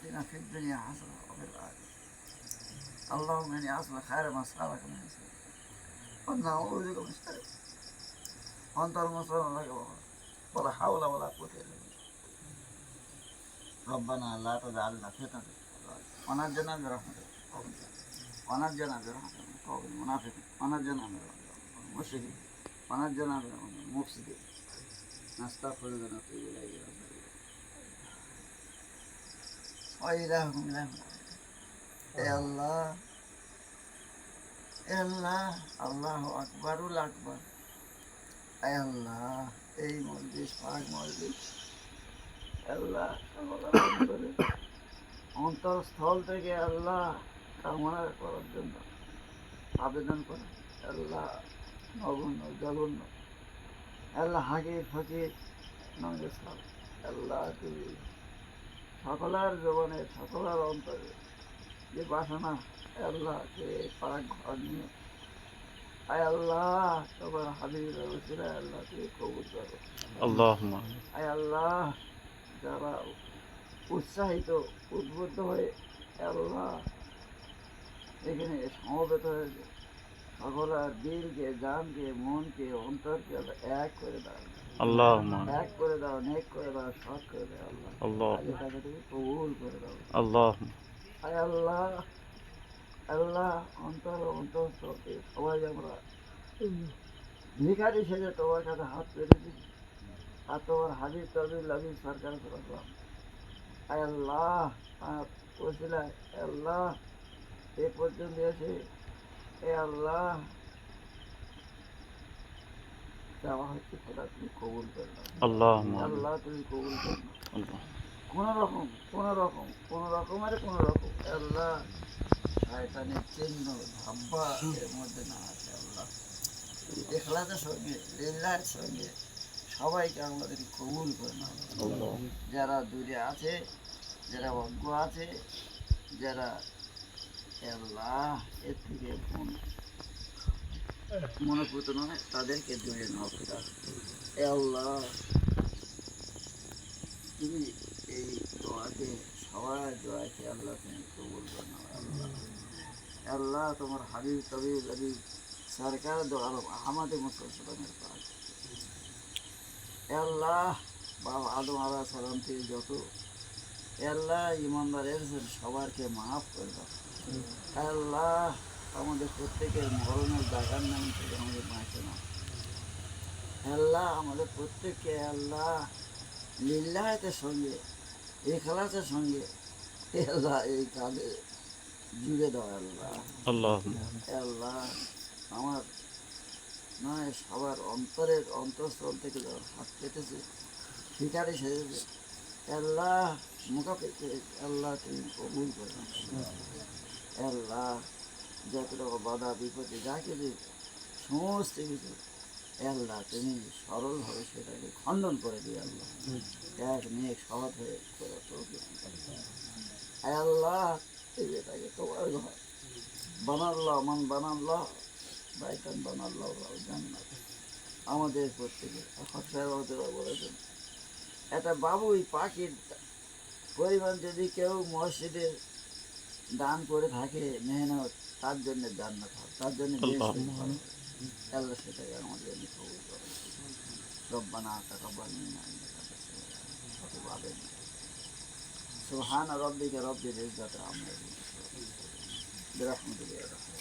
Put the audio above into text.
آتنا في الدنيا حسنة وفي الآخرة. اللهم إني أصلح خير ما سألك من شيء ونعوذ بك من شر. وأنت المصير لك ولا حول ولا قوة إلا بالله. ربنا لا تجعلنا فتنة ونجنا برحمتك. ونجنا برحمتك. قوم المنافقين ونجنا من المشركين ونجنا من المفسدين نستغفرك ونتوب إليك ওইরকম আল্লাহ আল্লাহ আল্লাহ আকবরুল আকবর। আল্লাহ এই মসজিদ পাক মসজিদ। আল্লাহ অন্তরস্থল থেকে আল্লাহ কামনা করার জন্য আবেদন করে। আল্লাহ নগণ্য জঘন্য। আল্লাহ হাকির ফকির নঙ্গে আল্লাহ তুমি সকলের জীবনে সকলের অন্তরে যে বাসনা আল্লাহ যে পাক ঘর নিয়ে। আয় আল্লাহ তোমার হাবিব রয়েছিল আল্লাহ তুমি কবুল করো। আল্লাহ আয় আল্লাহ যারা উৎসাহিত উদ্বুদ্ধ হয়ে আল্লাহ এখানে সমবেত হয়েছে। ভিখারি সেজে তোমার কাছে হাত পেরেছি আর তোমার হাজির তবির সরকার করলাম আল্লাহ এ পর্যন্ত এসে হে চাওয়া হচ্ছে সেটা তুমি কবুল চিহ্ন ধাব্বা আছে আল্লাহ। সঙ্গে সঙ্গে সবাইকে আমাদের কবুল করে না যারা দূরে আছে যারা অজ্ঞ আছে যারা এর থেকে মনোভূত নয় তাদেরকে দূরে এ আল্লাহ। তুমি এই দোয়াকে সবার দোয়াকে আল্লাহ তুমি কবুল করে আল্লাহ। আল্লাহ, তোমার হাবিব সরকার পাক। এ আল্লাহ, বাবা আদম সালাম থেকে যত। আল্লাহ, ইমানদার এসেছেন, সবারকে মাফ করে দাও। আল্লাহ আমাদের প্রত্যেকের মরণের নাম থেকে আমাদের বাঁচে না। আল্লাহ আমাদের প্রত্যেককে আল্লাহ সঙ্গে সঙ্গে আল্লাহ এই কাজে জুড়ে দাও আল্লাহ। আল্লাহ আমার নয় সবার অন্তরের অন্তঃস্থল থেকে যখন হাত পেতেছে শিকারে সেজেছে আল্লাহ মোকাপে আল্লাহ তুমি কবুল করে। আল্লাহ যত রকম বাধা, বিপদে, যা কিছু, সমস্ত কিছু। আল্লাহ, তুমি সরলভাবে সেটাকে খণ্ডন করে দিই আল্লাহ। এক মেয়ে সহজ হয়ে করে আল্লাহ এটাকে তোমার ঘর। বানাল্লাহ, মান বানাল্লাহ বাইকান বানাল্লাহ জান্নাত। আমাদের প্রত্যেকে হসাইবাদরা বলেছেন একটা বাবুই পাখির পরিমাণ যদি কেউ মসজিদে দান করে থাকে মেহনত তার জন্য জান্নাত হয় তার জন্য আল্লাহ। আল্লাহ সেটাকে আমাদের জন্য কবুল করে রব্বানা তাকাব্বাল মিন্না ইন্নাকা আনতাস সামিউল আলিম ওয়া তুব আলাইনা সুবহান রাব্বিকা রাব্বিল ইজ্জাতি আম্মা ইয়াসিফুন برحمتك يا رحمن